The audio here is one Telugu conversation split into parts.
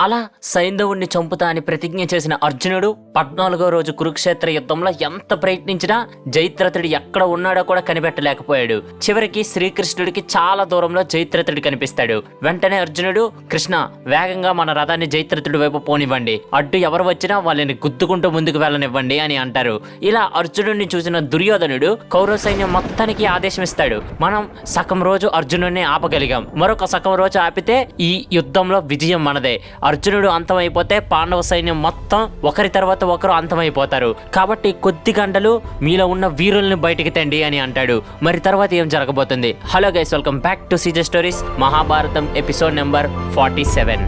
అలా సైంధవుణ్ణి చంపుతా అని ప్రతిజ్ఞ చేసిన అర్జునుడు పద్నాలుగో రోజు కురుక్షేత్ర యుద్ధంలో ఎంత ప్రయత్నించినా జైత్రథుడు ఎక్కడ ఉన్నాడో కూడా కనిపెట్టలేకపోయాడు. చివరికి శ్రీకృష్ణుడికి చాలా దూరంలో జైత్రథుడు కనిపిస్తాడు. వెంటనే అర్జునుడు కృష్ణ వేగంగా మన రథాన్ని జైత్రథుడి వైపు పోనివ్వండి. అడ్డు ఎవరు వచ్చినా వాళ్ళని గుద్దుకుంటూ ముందుకు వెళ్ళనివ్వండి అని అంటారు. ఇలా అర్జునుడిని చూసిన దుర్యోధనుడు కౌరవ సైన్యం మొత్తానికి ఆదేశం ఇస్తాడు. మనం సగం రోజు అర్జునుడిని ఆపగలిగాం. మరొక సగం రోజు ఆపితే ఈ యుద్ధంలో విజయం మనదే. అర్జునుడు అంతమైపోతే పాండవ సైన్యం మొత్తం ఒకరి తర్వాత ఒకరు అంతమైపోతారు. కాబట్టి కొద్ది గంటలు మీలో ఉన్న వీరుల్ని బయటికి తెండి అని అంటాడు. మరి తర్వాత ఏం జరగబోతుంది? Hello guys welcome back to Caesar stories Mahabharatam episode number forty seven.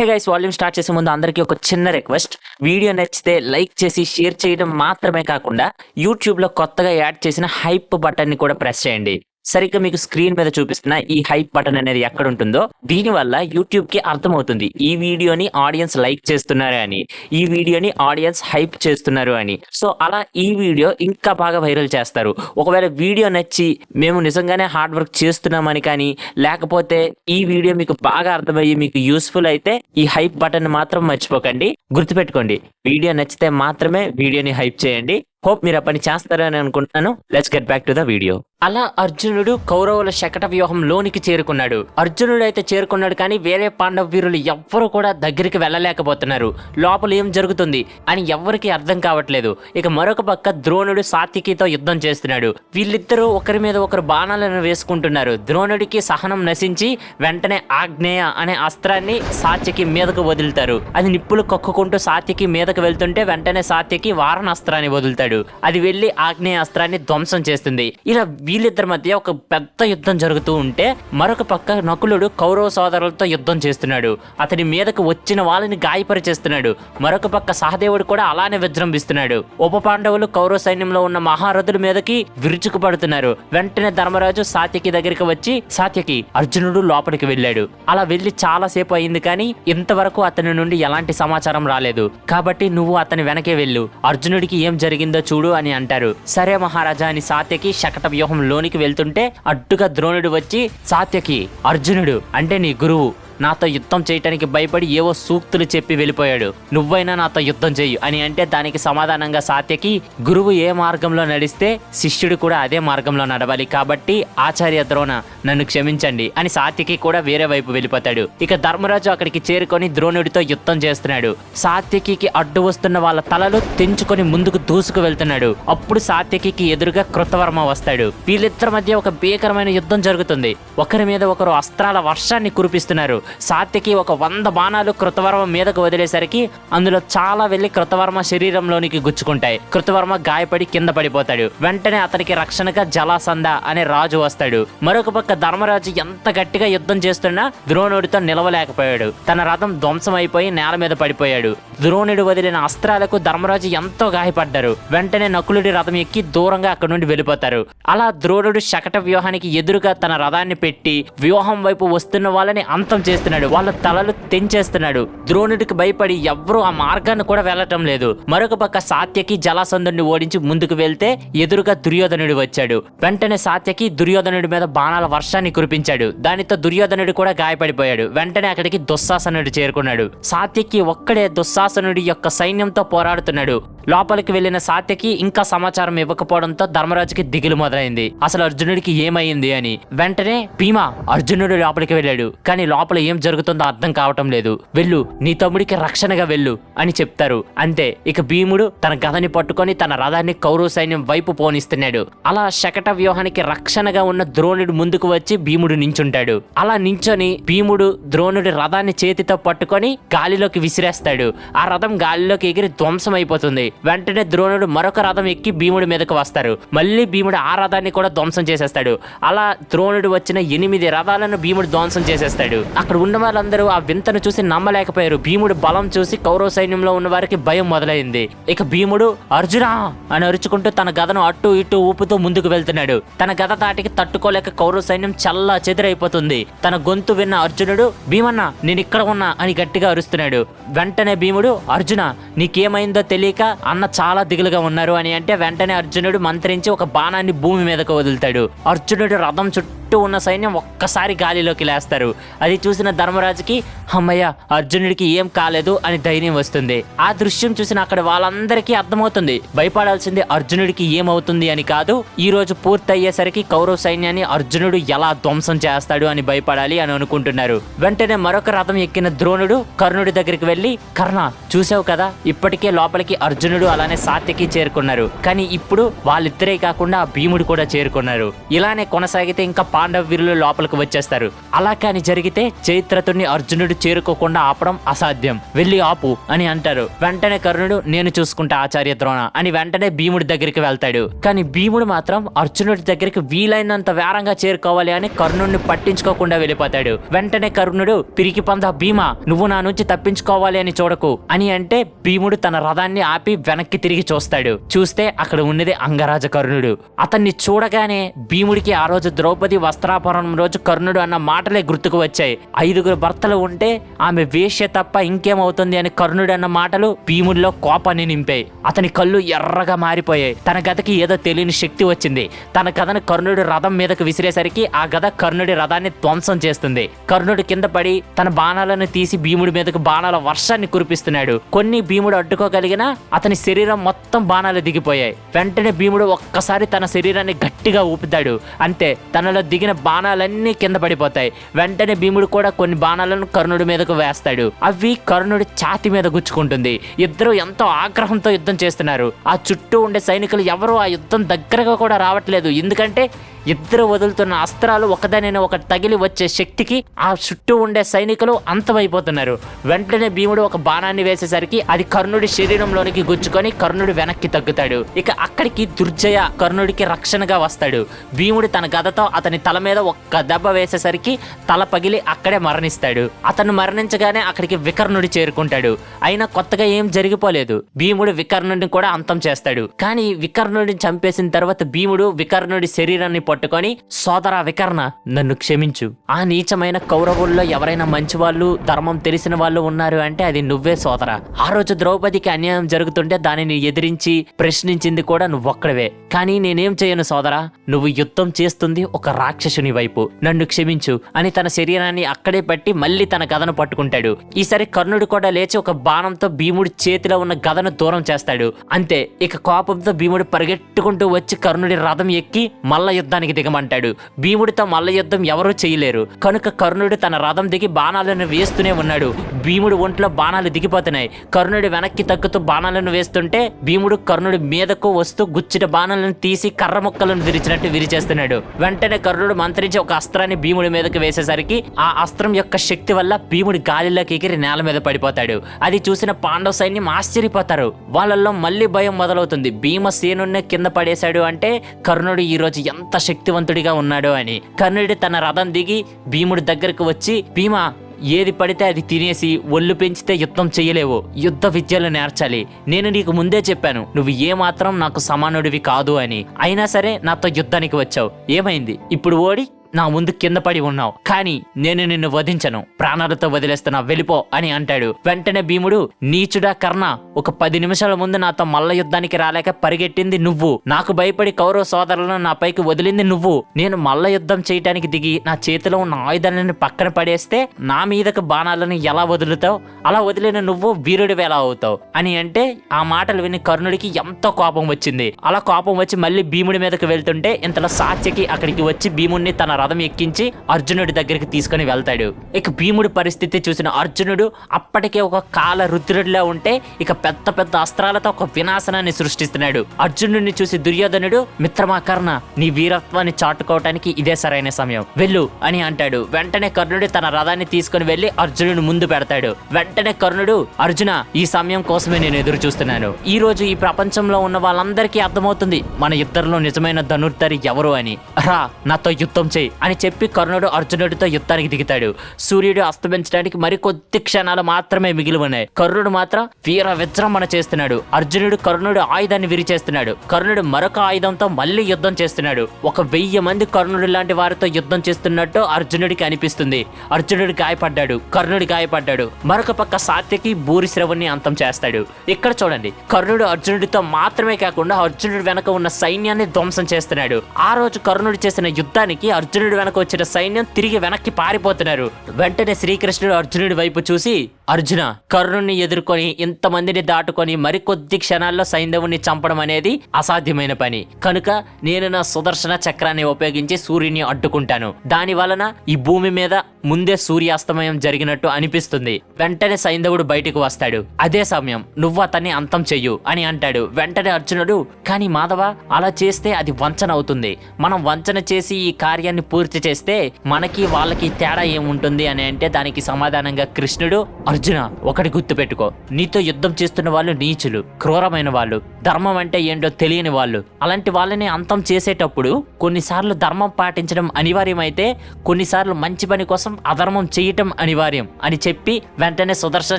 Hey guys volume start చేసే ముందు అందరికీ ఒక చిన్న రిక్వెస్ట్ వీడియో నచ్చితే లైక్ చేసి షేర్ చేయడం మాత్రమే కాకుండా యూట్యూబ్లో కొత్తగా యాడ్ చేసిన హైప్ బటన్ని కూడా ప్రెస్ చేయండి. సరిగ్గా మీకు స్క్రీన్ మీద చూపిస్తున్న ఈ హైప్ బటన్ అనేది ఎక్కడ ఉంటుందో దీనివల్ల యూట్యూబ్కి అర్థమవుతుంది. ఈ వీడియోని ఆడియన్స్ లైక్ చేస్తున్నారు అని ఈ వీడియోని ఆడియన్స్ హైప్ చేస్తున్నారు అని. సో అలా ఈ వీడియో ఇంకా బాగా వైరల్ చేస్తారు. ఒకవేళ వీడియో నచ్చి మేము నిజంగానే హార్డ్ వర్క్ చేస్తున్నామని కానీ లేకపోతే ఈ వీడియో మీకు బాగా అర్థమయ్యి మీకు యూస్ఫుల్ అయితే ఈ హైప్ బటన్ మాత్రం మర్చిపోకండి. గుర్తుపెట్టుకోండి వీడియో నచ్చితే మాత్రమే వీడియోని హైప్ చేయండి. హోప్ మీరు ఆ పని చేస్తారని అనుకుంటున్నాను. Let's get back to the video అలా అర్జునుడు కౌరవుల శకట వ్యూహం లోనికి చేరుకున్నాడు. అర్జునుడు అయితే చేరుకున్నాడు కానీ వేరే పాండవ వీరులు ఎవ్వరు కూడా దగ్గరికి వెళ్ళలేకపోతున్నారు. లోపల ఏం జరుగుతుంది అని ఎవ్వరికి అర్థం కావట్లేదు. ఇక మరొక పక్క ద్రోణుడు సాత్వికితో యుద్ధం చేస్తున్నాడు. వీళ్ళిద్దరూ ఒకరి మీద ఒకరు బాణాలను వేసుకుంటున్నారు. ద్రోణుడికి సహనం నశించి వెంటనే ఆగ్నేయ అనే అస్త్రాన్ని సాత్యకి మీదకు వదులుతారు. అది నిప్పులు కొక్కుకుంటూ సాత్యకి మీదకు వెళ్తుంటే వెంటనే సాత్యకి వారణ అస్త్రాన్ని వదులుతాడు. అది వెళ్ళి ఆగ్నేయ అస్త్రాన్ని ధ్వంసం చేస్తుంది. ఇలా వీళ్ళిద్దరి మధ్య ఒక పెద్ద యుద్ధం జరుగుతూ ఉంటే మరొక పక్క నకులుడు కౌరవ సోదరులతో యుద్ధం చేస్తున్నాడు. అతని మీదకు వచ్చిన వాళ్ళని గాయపరిచేస్తున్నాడు. మరొక పక్క సహదేవుడు కూడా అలానే విజృంభిస్తున్నాడు. ఉప పాండవులు కౌరవ సైన్యంలో ఉన్న మహారథుల మీదకి విరుచుకుపడుతున్నారు. వెంటనే ధర్మరాజు సాత్యకి దగ్గరికి వచ్చి సాత్యకి అర్జునుడు లోపలికి వెళ్ళాడు. అలా వెళ్ళి చాలా సేపు అయింది కానీ ఇంతవరకు అతని నుండి ఎలాంటి సమాచారం రాలేదు. కాబట్టి నువ్వు అతని వెనకే వెళ్ళు. అర్జునుడికి ఏం జరిగిందో చూడు అని అంటారు. సరే మహారాజా అని సాత్యకి శకట వ్యూహం లోనికి వెళ్తుంటే అడ్డుగా ద్రోణుడు వచ్చి సాత్యకి అర్జునుడు అంటే నీ గురువు నాతో యుద్ధం చేయటానికి భయపడి ఏవో సూక్తులు చెప్పి వెళ్ళిపోయాడు. నువ్వైనా నాతో యుద్ధం చెయ్యి అని అంటే దానికి సమాధానంగా సాత్యకి గురువు ఏ మార్గంలో నడిస్తే శిష్యుడు కూడా అదే మార్గంలో నడవాలి. కాబట్టి ఆచార్య ద్రోణ నన్ను క్షమించండి అని సాత్యకి కూడా వేరే వైపు వెళ్ళిపోతాడు. ఇక ధర్మరాజు అక్కడికి చేరుకొని ద్రోణుడితో యుద్ధం చేస్తున్నాడు. సాత్యకి అడ్డు వస్తున్న వాళ్ళ తలలు తెంచుకొని ముందుకు దూసుకు వెళ్తున్నాడు. అప్పుడు సాత్యకి ఎదురుగా కృతవర్మ వస్తాడు. వీళ్ళిద్దరి మధ్య ఒక భీకరమైన యుద్ధం జరుగుతుంది. ఒకరి మీద ఒకరు అస్త్రాల వర్షాన్ని కురిపిస్తున్నారు. సాత్యకి ఒక వంద బాణాలు కృతవర్మ మీదకు వదిలేసరికి అందులో చాలా వెళ్ళి కృతవర్మ శరీరంలోనికి గుచ్చుకుంటాయి. కృతవర్మ గాయపడి కింద పడిపోతాడు. వెంటనే అతనికి రక్షణగా జలాసంద అనే రాజు వస్తాడు. మరొక పక్క ధర్మరాజు ఎంత గట్టిగా యుద్ధం చేస్తున్నా ద్రోణుడితో నిలవలేకపోయాడు. తన రథం ధ్వంసం అయిపోయి నేల మీద పడిపోయాడు. ద్రోణుడు వదిలిన అస్త్రాలకు ధర్మరాజు ఎంతో గాయపడ్డారు. వెంటనే నకులుడి రథం ఎక్కి దూరంగా అక్కడి నుండి వెళ్ళిపోతారు. అలా ద్రోణుడు శకట వ్యూహానికి ఎదురుగా తన రథాన్ని పెట్టి వ్యూహం వైపు వస్తున్న వాళ్ళని అంతం చేస్తున్నాడు. వాళ్ళ తలలు తెంచేస్తున్నాడు. ద్రోణుడికి భయపడి ఎవ్వరూ ఆ మార్గాన్ని కూడా వెళ్ళటం లేదు. మరొక పక్క సాత్యకి జలాసంధుడిని ఓడించి ముందుకు వెళ్తే ఎదురుగా దుర్యోధనుడు వచ్చాడు. వెంటనే సాత్యకి దుర్యోధనుడి మీద బాణాల వర్షాన్ని కురిపించాడు. దానితో దుర్యోధనుడు కూడా గాయపడిపోయాడు. వెంటనే అక్కడికి దుస్సాసనుడు చేరుకున్నాడు. సాత్యకి ఒక్కడే దుస్సాసనుడి యొక్క సైన్యంతో పోరాడుతున్నాడు. లోపలికి వెళ్ళిన సాత్యకి ఇంకా సమాచారం ఇవ్వకపోవడంతో ధర్మరాజుకి దిగులు మొదలైంది. అసలు అర్జునుడికి ఏమైంది అని. వెంటనే భీమా అర్జునుడు లోపలికి వెళ్ళాడు. కానీ లోపల ఏం జరుగుతుందో అర్థం కావటం లేదు. వెళ్ళు నీ తమ్ముడికి రక్షణగా వెళ్ళు అని చెప్తారు. అంతే ఇక భీముడు తన గదని పట్టుకొని తన రథాన్ని కౌరవ సైన్యం వైపు పోనిస్తున్నాడు. అలా శకట వ్యూహానికి రక్షణగా ఉన్న ద్రోణుడు ముందుకు వచ్చి భీముడు నించుంటాడు. అలా నించొని భీముడు ద్రోణుడి రథాన్ని చేతితో పట్టుకొని గాలిలోకి విసిరేస్తాడు. ఆ రథం గాలిలోకి ఎగిరి ధ్వంసం అయిపోతుంది. వెంటనే ద్రోణుడు మరొక రథం ఎక్కి భీముడి మీదకు వస్తారు. మళ్ళీ భీముడు ఆ రథాన్ని కూడా ధ్వంసం చేసేస్తాడు. అలా ద్రోణుడు వచ్చిన ఎనిమిది రథాలను భీముడు ధ్వంసం చేసేస్తాడు. అక్కడ ఉన్న వాళ్ళందరూ ఆ వింతను చూసి నమ్మలేకపోయారు. భీముడు బలం చూసి కౌరవ సైన్యంలో ఉన్న వారికి భయం మొదలైంది. ఇక భీముడు అర్జునా! అని అరుచుకుంటూ తన గదను అటు ఇటు ఊపుతూ ముందుకు వెళ్తున్నాడు. తన గద తాటికి తట్టుకోలేక కౌరవ సైన్యం చల్లా చెదిరైపోతుంది. తన గొంతు విన్న అర్జునుడు భీమన్న నేను ఇక్కడ ఉన్నా అని గట్టిగా అరుస్తున్నాడు. వెంటనే భీముడు అర్జున నీకేమైందో తెలియక అన్న చాలా దిగులుగా ఉన్నారు అని అంటే వెంటనే అర్జునుడు మంత్రించి ఒక బాణాన్ని భూమి మీదకు వదులుతాడు. అర్జునుడు రథం చుట్టూ చుట్టూ ఉన్న సైన్యం ఒక్కసారి గాలిలోకి లేస్తారు. అది చూసిన ధర్మరాజుకి అమ్మయ్య అర్జునుడికి ఏం కాలేదు అని ధైర్యం వస్తుంది. ఆ దృశ్యం చూసిన అక్కడ వాళ్ళందరికీ అర్థమవుతుంది. భయపడాల్సింది అర్జునుడికి ఏమవుతుంది అని కాదు ఈ రోజు పూర్తి అయ్యేసరికి కౌరవ సైన్యాన్ని అర్జునుడు ఎలా ధ్వంసం చేస్తాడు అని భయపడాలి అని అనుకుంటున్నారు. వెంటనే మరొక రథం ఎక్కిన ద్రోణుడు కర్ణుడి దగ్గరికి వెళ్ళి కర్ణ చూసావు కదా ఇప్పటికే లోపలికి అర్జునుడు అలానే సాత్యకి చేరుకున్నారు. కానీ ఇప్పుడు వాళ్ళిద్దరే కాకుండా భీముడు కూడా చేరుకున్నారు. ఇలానే కొనసాగితే ఇంకా పాండవ వీరులు లోపలికి వచ్చేస్తారు. అలా కాని జరిగితే చైత్రతుడిని అర్జునుడు చేరుకోకుండా ఆపడం అసాధ్యం. వెళ్ళి ఆపు అని అంటారు. వెంటనే కర్ణుడు నేను చూసుకుంటా ఆచార్య ద్రోణ అని వెంటనే భీముడి దగ్గరికి వెళ్తాడు. కానీ భీముడు మాత్రం అర్జునుడి దగ్గరికి వీలైనంత వేరంగా చేరుకోవాలి అని కర్ణుడిని పట్టించుకోకుండా వెళ్ళిపోతాడు. వెంటనే కర్ణుడు పిరికి పంద భీమా నువ్వు నా నుంచి తప్పించుకోవాలి అని చూడకు అని అంటే భీముడు తన రథాన్ని ఆపి వెనక్కి తిరిగి చూస్తాడు. చూస్తే అక్కడ ఉన్నది అంగరాజ కర్ణుడు. అతన్ని చూడగానే భీముడికి ఆ రోజు ద్రౌపది వస్త్రాపహరణం రోజు కర్ణుడు అన్న మాటలే గుర్తుకు వచ్చాయి. ఐదుగురు భర్తలు ఉంటే ఆమె వేష్య తప్ప ఇంకేమవుతుంది అని కర్ణుడు అన్న మాటలు భీముడిలో కోపాన్ని నింపాయి. అతని కళ్ళు ఎర్రగా మారిపోయాయి. తన గదకి ఏదో తెలియని శక్తి వచ్చింది. తన కథను కర్ణుడు రథం మీదకు విసిరేసరికి ఆ గద కర్ణుడి రథాన్ని ధ్వంసం చేస్తుంది. కర్ణుడు కింద పడి తన బాణాలను తీసి భీముడి మీదకు బాణాల వర్షాన్ని కురిపిస్తున్నాడు. కొన్ని భీముడు అడ్డుకోగలిగినా అతని శరీరం మొత్తం బాణాలు దిగిపోయాయి. వెంటనే భీముడు ఒక్కసారి తన శరీరాన్ని గట్టిగా ఊపుతాడు. అంతే తనలో దిగి దిగిన బాణాలన్నీ కింద పడిపోతాయి. వెంటనే భీముడు కూడా కొన్ని బాణాలను కర్ణుడి మీదకు వేస్తాడు. అవి కర్ణుడి ఛాతి మీద గుచ్చుకుంటుంది. ఇద్దరు ఎంతో ఆగ్రహంతో యుద్ధం చేస్తున్నారు. ఆ చుట్టూ ఉండే సైనికులు ఎవరు ఆ యుద్ధం దగ్గరగా కూడా రావట్లేదు. ఎందుకంటే ఇద్దరు వదులుతున్న అస్త్రాలు ఒకదానిని ఒకటి తగిలి వచ్చే శక్తికి ఆ చుట్టూ ఉండే సైనికులు అంతమైపోతున్నారు. వెంటనే భీముడు ఒక బాణాన్ని వేసేసరికి అది కర్ణుడి శరీరంలోనికి గుచ్చుకొని కర్ణుడు వెనక్కి తగ్గుతాడు. ఇక అక్కడికి దుర్జయ కర్ణుడికి రక్షణగా వస్తాడు. భీముడు తన గదతో అతని తల మీద ఒక్క దెబ్బ వేసేసరికి తల పగిలి అక్కడే మరణిస్తాడు. అతను మరణించగానే అక్కడికి వికర్ణుడు చేరుకుంటాడు. అయినా కొత్తగా ఏం జరిగిపోలేదు. భీముడు వికర్ణుడిని కూడా అంతం చేస్తాడు. కానీ వికర్ణుడిని చంపేసిన తర్వాత భీముడు వికర్ణుడి శరీరాన్ని పట్టుకొని సోదర వికర్ణ నన్ను క్షమించు. ఆ నీచమైన కౌరవుల్లో ఎవరైనా మంచివాళ్ళు ధర్మం తెలిసిన వాళ్ళు ఉన్నారు అంటే అది నువ్వే సోదర. ఆ రోజు ద్రౌపదికి అన్యాయం జరుగుతుంటే దానిని ఎదిరించి ప్రశ్నించింది కూడా నువ్వొక్కడవే. కానీ నేనేం చేయను సోదరా? నువ్వు యుద్ధం చేస్తుంది ఒక రాక్షసుని వైపు. నన్ను క్షమించు. అని తన శరీరాన్ని అక్కడే పట్టి మళ్ళీ తన గదను పట్టుకుంటాడు. ఈసారి కర్ణుడు కూడా లేచి ఒక బాణంతో భీముడి చేతిలో ఉన్న గదను దూరం చేస్తాడు. అంతే ఇక కోపంతో భీముడు పరిగెట్టుకుంటూ వచ్చి కర్ణుడి రథం ఎక్కి మల్ల యుద్ధానికి దిగమంటాడు. భీముడితో మల్ల యుద్ధం ఎవరూ చేయలేరు. కనుక కర్ణుడు తన రథం దిగి బాణాలను వేస్తూనే ఉన్నాడు. భీముడు ఒంట్లో బాణాలు దిగిపోతున్నాయి. కర్ణుడు వెనక్కి తగ్గుతూ బాణాలను వేస్తుంటే భీముడు కర్ణుడి మీదకు వస్తూ గుచ్చిన బాణాలను తీసి కర్ర ముక్కలను విరిచినట్టు విరిచేస్తున్నాడు. వెంటనే కర్ణుడు మంత్రించి ఒక అస్త్రాన్ని భీముడి మీదకు వేసేసరికి ఆ అస్త్రం యొక్క శక్తి వల్ల భీముడి గాలిలోకి ఎగిరి నేల మీద పడిపోతాడు. అది చూసిన పాండవ సైన్యం ఆశ్చర్యపోతారు. వాళ్ళల్లో మళ్ళీ భయం మొదలవుతుంది. భీమసేనున్నే కింద పడేశాడు అంటే కర్ణుడు ఈ రోజు ఎంత శక్తివంతుడిగా ఉన్నాడు అని. కర్ణుడి తన రథం దిగి భీముడి దగ్గరకు వచ్చి భీమా ఏది పడితే అది తినేసి ఒళ్ళు పెంచితే యుద్ధం చేయలేవు. యుద్ధ విద్యలు నేర్చాలి. నేను నీకు ముందే చెప్పాను నువ్వు ఏమాత్రం నాకు సమానుడివి కాదు అని. అయినా సరే నాతో యుద్ధానికి వచ్చావు. ఏమైంది? ఇప్పుడు ఓడి. నా ముందు కింద పడి ఉన్నావు. కానీ నేను నిన్ను వధించను. ప్రాణాలతో వదిలేస్తున్నా వెళ్ళిపో అని అంటాడు. వెంటనే భీముడు నీచుడా కర్ణ ఒక పది నిమిషాల ముందు నాతో మల్ల యుద్ధానికి రాలేక పరిగెట్టింది నువ్వు. నాకు భయపడి కౌరవ సోదరులను నా పైకి వదిలింది నువ్వు. నేను మల్ల యుద్ధం చేయటానికి దిగి నా చేతిలో ఉన్న ఆయుధాలను పక్కన పడేస్తే నా మీదకు బాణాలను ఎలా వదులుతావు? అలా వదిలిన నువ్వు వీరుడివి ఎలా అవుతావు? అని అంటే ఆ మాటలు విని కర్ణుడికి ఎంతో కోపం వచ్చింది. అలా కోపం వచ్చి మళ్ళీ భీముడి మీదకు వెళ్తుంటే ఇంతలో సాత్యకి అక్కడికి వచ్చి భీముడిని తన రథం ఎక్కించి అర్జునుడి దగ్గరికి తీసుకుని వెళ్తాడు. ఇక భీముడి పరిస్థితి చూసిన అర్జునుడు అప్పటికే ఒక కాల రుద్రుడిలా ఉంటే ఇక పెద్ద పెద్ద అస్త్రాలతో ఒక వినాశనాన్ని సృష్టిస్తున్నాడు. అర్జునుడిని చూసి దుర్యోధనుడు మిత్రమా కర్ణ నీ వీరత్వాన్ని చాటుకోవటానికి ఇదే సరైన సమయం. వెళ్ళు అని అంటాడు. వెంటనే కర్ణుడు తన రథాన్ని తీసుకుని వెళ్ళి అర్జునుడు ముందు పెడతాడు. వెంటనే కర్ణుడు అర్జున ఈ సమయం కోసమే నేను ఎదురు చూస్తున్నాను ఈ రోజు ఈ ప్రపంచంలో ఉన్న వాళ్ళందరికీ అర్థమవుతుంది. మన ఇద్దరిలో నిజమైన ధనుర్ధరి ఎవరు అని. రా నాతో యుద్ధం చేయి. అని చెప్పి కర్ణుడు అర్జునుడితో యుద్ధానికి దిగుతాడు. సూర్యుడు అస్తమించడానికి మరికొద్ది క్షణాలు మాత్రమే మిగిలి ఉన్నాయి కర్ణుడు మాత్రం వీర విజృంభణ చేస్తున్నాడు. అర్జునుడు కర్ణుడు ఆయుధాన్ని విరిచేస్తున్నాడు. కర్ణుడు మరొక ఆయుధంతో మళ్ళీ యుద్ధం చేస్తున్నాడు. ఒక వెయ్యి మంది కర్ణుడు లాంటి వారితో యుద్ధం చేస్తున్నట్టు అర్జునుడికి అనిపిస్తుంది. అర్జునుడు గాయపడ్డాడు. కర్ణుడు గాయపడ్డాడు. మరొక పక్క సాత్యకి భూరిశ్రవుని అంతం చేస్తాడు. ఇక్కడ చూడండి. కర్ణుడు అర్జునుడితో మాత్రమే కాకుండా అర్జునుడి వెనక ఉన్న సైన్యాన్ని ధ్వంసం చేస్తున్నాడు. ఆ రోజు కర్ణుడు చేసిన యుద్ధానికి అర్జునుడు వెనక వచ్చిన సైన్యం తిరిగి వెనక్కి పారిపోతున్నారు. వెంటనే శ్రీకృష్ణుడు అర్జునుడి వైపు చూసి అర్జున కర్ణుణ్ణి ఎదుర్కొని ఇంతమందిని దాటుకొని మరికొద్ది క్షణాల్లో సైంధవుని చంపడం అనేది అసాధ్యమైన పని. కనుక నేను నా సుదర్శన చక్రాన్ని ఉపయోగించి సూర్యుని అడ్డుకుంటాను. దాని వలన ఈ భూమి మీద ముందే సూర్యాస్తమయం జరిగినట్టు అనిపిస్తుంది. వెంటనే సైంధవుడు బయటకు వస్తాడు. అదే సమయం నువ్వు అతన్ని అంతం చెయ్యు అని అంటాడు. వెంటనే అర్జునుడు కానీ మాధవ అలా చేస్తే అది వంచన అవుతుంది. మనం వంచన చేసి ఈ కార్యాన్ని పూర్తి చేస్తే మనకి వాళ్ళకి తేడా ఏముంటుంది? అని అంటే దానికి సమాధానంగా కృష్ణుడు అర్జున అర్జున ఒకటి గుర్తుపెట్టుకో. నీతో యుద్ధం చేస్తున్న వాళ్ళు నీచులు క్రూరమైన వాళ్ళు ధర్మం అంటే ఏంటో తెలియని వాళ్ళు. అలాంటి వాళ్ళని అంతం చేసేటప్పుడు కొన్నిసార్లు ధర్మం పాటించడం అనివార్యమైతే కొన్నిసార్లు మంచి పని కోసం అధర్మం చేయటం అనివార్యం అని చెప్పి వెంటనే సుదర్శన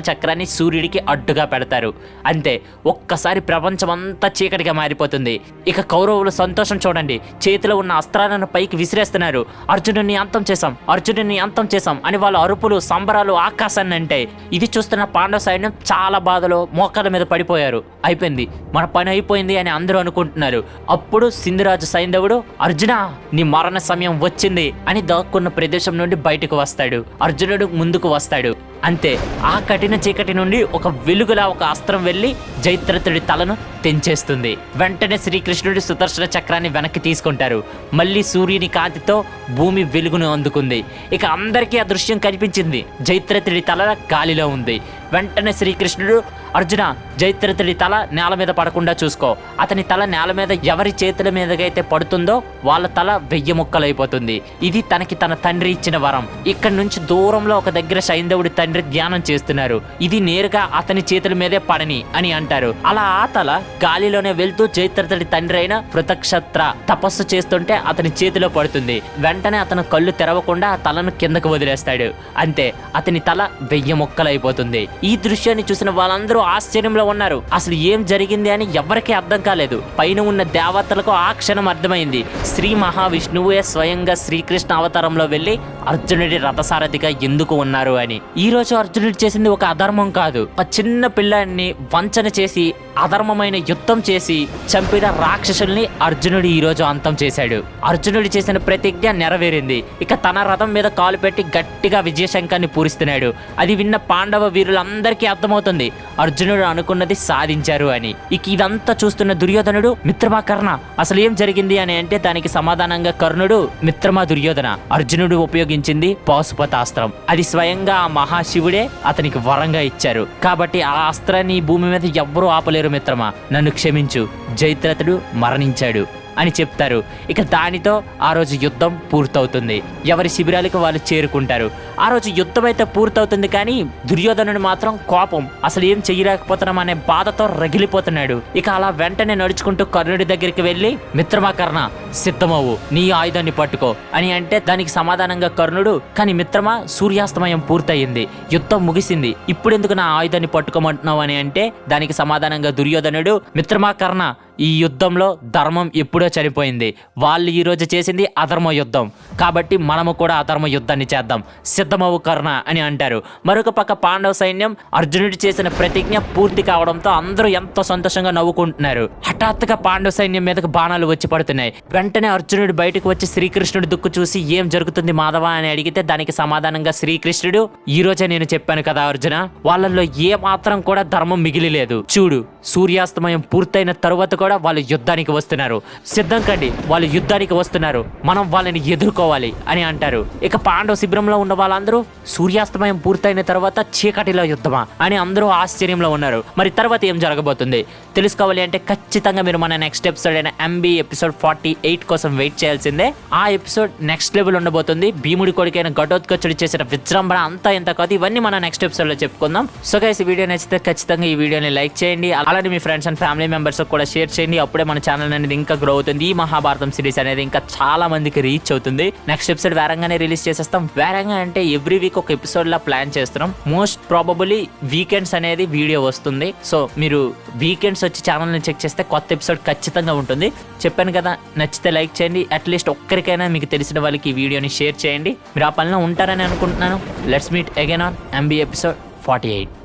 చక్రాన్ని సూర్యుడికి అడ్డుగా పెడతారు. అంతే ఒక్కసారి ప్రపంచం అంతా చీకటిగా మారిపోతుంది. ఇక కౌరవులు సంతోషం చూడండి. చేతిలో ఉన్న అస్త్రాలను పైకి విసిరేస్తున్నారు. అర్జునుడిని అంతం చేశాం అర్జునుడిని అంతం చేశాం అని వాళ్ళ అరుపులు సంబరాలు ఆకాశాన్ని అంటే ఇది చూస్తున్న పాండవ సైన్యం చాలా బాధలో మోకాల మీద పడిపోయారు. అయిపోయింది. మన పని అయిపోయింది అని అందరూ అనుకుంటున్నారు. అప్పుడు సింధురాజు సైంధవుడు అర్జున నీ మరణ సమయం వచ్చింది అని దాక్కున్న ప్రదేశం నుండి బయటకు వస్తాడు. అర్జునుడు ముందుకు వస్తాడు. అంతే ఆ కఠిన చీకటి నుండి ఒక వెలుగులా ఒక అస్త్రం వెళ్ళి జైత్రతుడి తలను తెంచేస్తుంది. వెంటనే శ్రీకృష్ణుడి సుదర్శన చక్రాన్ని వెనక్కి తీసుకుంటారు. మళ్ళీ సూర్యుని కాంతితో భూమి వెలుగును అందుకుంది. ఇక అందరికీ ఆ దృశ్యం కనిపించింది. జైత్రతుడి తల గాలిలో ఉంది. వెంటనే శ్రీకృష్ణుడు అర్జున జైత్రతుడి తల నేల మీద పడకుండా చూసుకో. అతని తల నేల మీద ఎవరి చేతుల మీదకైతే పడుతుందో వాళ్ళ తల వెయ్యి ముక్కలైపోతుంది. ఇది తనకి తన తండ్రి ఇచ్చిన వరం. ఇక్కడ నుంచి దూరంలో ఒక దగ్గర సైంధవుడి తండ్రి ధ్యానం చేస్తున్నారు. ఇది నేరుగా అతని చేతుల మీదే పడని అని అంటారు. అలా ఆ తల గాలిలోనే వెళ్తూ చైత్రతడి తండ్రి అయిన పృతక్షత్ర తపస్సు చేస్తుంటే అతని చేతిలో పడుతుంది. వెంటనే అతను కళ్ళు తెరవకుండా తలను కిందకు వదిలేస్తాడు. అంతే అతని తల వెయ్యి ముక్కలైపోతుంది. ఈ దృశ్యాన్ని చూసిన వాళ్ళందరూ ఆశ్చర్యంలో ఉన్నారు. అసలు ఏం జరిగింది అని ఎవరికీ అర్థం కాలేదు. పైన ఉన్న దేవతలకు ఆ క్షణం అర్థమైంది. శ్రీ మహావిష్ణువే స్వయంగా శ్రీకృష్ణ అవతారంలో వెళ్ళి అర్జునుడి రథసారథిగా ఎందుకు ఉన్నారు అని. ఈ రోజు అర్జునుడు చేసింది ఒక అధర్మం కాదు. ఒక చిన్న పిల్లాన్ని వంచన చేసి అధర్మమైన యుద్ధం చేసి చంపిన రాక్షసుల్ని అర్జునుడు ఈ రోజు అంతం చేశాడు. అర్జునుడు చేసిన ప్రతిజ్ఞ నెరవేరింది. ఇక తన రథం మీద కాలు పెట్టి గట్టిగా విజయశంఖాన్ని పూరిస్తున్నాడు. అది విన్న పాండవ వీరులందరికీ అర్థమవుతుంది. అర్జునుడు అనుకున్నది సాధించారు అని. ఇక ఇదంతా చూస్తున్న దుర్యోధనుడు మిత్రమా కర్ణ అసలు ఏం జరిగింది? అని అంటే దానికి సమాధానంగా కర్ణుడు మిత్రమా దుర్యోధన అర్జునుడు ఉపయోగించింది పాశుపతాస్త్రం అది స్వయంగా ఆ మహాశివుడే అతనికి వరంగా ఇచ్చారు. కాబట్టి ఆ అస్త్రాన్ని భూమి మీద ఎవ్వరూ ఆపలేరు. మిత్రమా? నన్ను క్షమించు. జైత్రథుడు మరణించాడు. అని చెప్తారు. ఇక దానితో ఆ రోజు యుద్ధం పూర్తవుతుంది. ఎవరి శిబిరాలకు వాళ్ళు చేరుకుంటారు. ఆ రోజు యుద్ధం అయితే పూర్తవుతుంది కానీ దుర్యోధనుడు మాత్రం కోపం. అసలు ఏం చెయ్యలేకపోతున్నాం అనే బాధతో రగిలిపోతున్నాడు. ఇక అలా వెంటనే నడుచుకుంటూ కర్ణుడి దగ్గరికి వెళ్ళి మిత్రమా కర్ణ సిద్ధమవు నీ ఆయుధాన్ని పట్టుకో అని అంటే దానికి సమాధానంగా కర్ణుడు కానీ మిత్రమా సూర్యాస్తమయం పూర్తయింది. యుద్ధం ముగిసింది. ఇప్పుడెందుకు నా ఆయుధాన్ని పట్టుకోమంటున్నావు అని అంటే దానికి సమాధానంగా దుర్యోధనుడు మిత్రమా కర్ణ ఈ యుద్ధంలో ధర్మం ఎప్పుడో చనిపోయింది. వాళ్ళు ఈరోజు చేసింది అధర్మ యుద్ధం. కాబట్టి మనము కూడా అధర్మ యుద్ధాన్ని చేద్దాం. సిద్ధమవు కర్ణ అని అంటారు. మరొక పక్క పాండవ సైన్యం అర్జునుడు చేసిన ప్రతిజ్ఞ పూర్తి కావడంతో అందరూ ఎంతో సంతోషంగా నవ్వుకుంటున్నారు. హఠాత్తుగా పాండవ సైన్యం మీదకు బాణాలు వచ్చి పడుతున్నాయి. వెంటనే అర్జునుడు బయటకు వచ్చి శ్రీకృష్ణుడి దుక్కు చూసి ఏం జరుగుతుంది మాధవ అని అడిగితే దానికి సమాధానంగా శ్రీకృష్ణుడు ఈ రోజే నేను చెప్పాను కదా అర్జున వాళ్ళల్లో ఏ మాత్రం కూడా ధర్మం మిగిలిలేదు. చూడు సూర్యాస్తమయం పూర్తయిన తరువాత కూడా వాళ్ళు యుద్ధానికి వస్తున్నారు. సిద్ధం కండి వాళ్ళు యుద్ధానికి వస్తున్నారు. మనం వాళ్ళని ఎదుర్కోవాలి అని అంటారు. ఇక పాండవ శిబిరంలో ఉన్న వాళ్ళందరూ సూర్యాస్తమయం పూర్తయిన తర్వాత చీకటిలో యుద్ధమా అని అందరూ ఆశ్చర్యంలో ఉన్నారు. మరి తర్వాత ఏం జరగబోతుంది? తెలుసుకోవాలి అంటే ఖచ్చితంగా మీరు మన నెక్స్ట్ ఎపిసోడ్ అయిన ఎంబీ ఎపిసోడ్ ఫార్టీ ఎయిట్ కోసం వెయిట్ చేయాల్సిందే. ఆ ఎపిసోడ్ నెక్స్ట్ లెవెల్ ఉండబోతుంది. భీముడి కొడుకైన ఘటోత్కచుడు చేసిన విజృంభణ అంతా ఎంత కాదు ఇవన్నీ మన నెక్స్ట్ ఎపిసోడ్లో చెప్పుకుందాం. సో గైస్ ఈ వీడియో నచ్చితే ఖచ్చితంగా ఈ వీడియోని లైక్ చేయండి. అలానే మీ ఫ్రెండ్స్ అండ్ ఫ్యామిలీ మెంబర్స్ కూడా షేర్ చేయండి అప్పుడే మన ఛానల్ అనేది ఇంకా గ్రో అవుతుంది. ఈ మహాభారతం సిరీస్ అనేది ఇంకా చాలా మందికి రీచ్ అవుతుంది. నెక్స్ట్ ఎపిసోడ్ వేరంగానే రిలీజ్ చేసేస్తాం. వేరంగా అంటే ఎవ్రీ వీక్ ఒక ఎపిసోడ్ లా ప్లాన్ చేస్తున్నాం. మోస్ట్ ప్రాబబులీ వీకెండ్స్ అనేది వీడియో వస్తుంది. సో మీరు వీకెండ్స్ వచ్చి ఛానల్ని చెక్ చేస్తే కొత్త ఎపిసోడ్ ఖచ్చితంగా ఉంటుంది. చెప్పాను కదా నచ్చితే లైక్ చేయండి. అట్లీస్ట్ ఒక్కరికైనా మీకు తెలిసిన వాళ్ళకి ఈ వీడియోని షేర్ చేయండి. మీరు ఆ పనిలో ఉంటారని అనుకుంటున్నాను. Let's meet again on MB episode forty eight